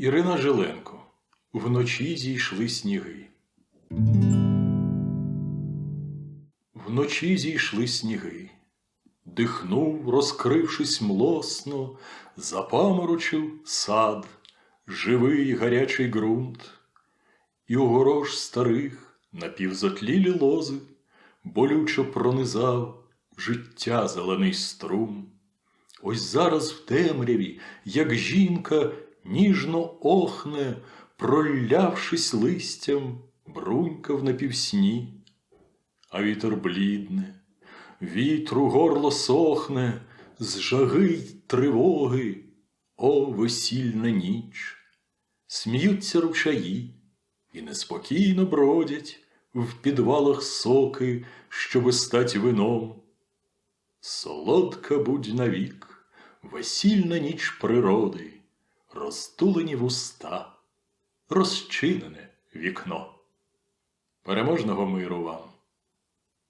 Ірина Жиленко. Вночі зійшли сніги. Вночі зійшли сніги. Дихнув, розкрившись млосно, запаморочив сад, живий гарячий ґрунт, і у горож старих напівзотлілі лози болючо пронизав життя зелений струм. Ось зараз в темряві, як жінка, ніжно охне, пролявшись листям, брунька в напівсні, а вітер блідне, вітру горло сохне, з жаги й тривоги, о, весільна ніч. Сміються ручаї і неспокійно бродять в підвалах соки, щоби стать вином. Солодка будь навік, весільна ніч природи, розтулені вуста, розчинене вікно. Переможного миру вам!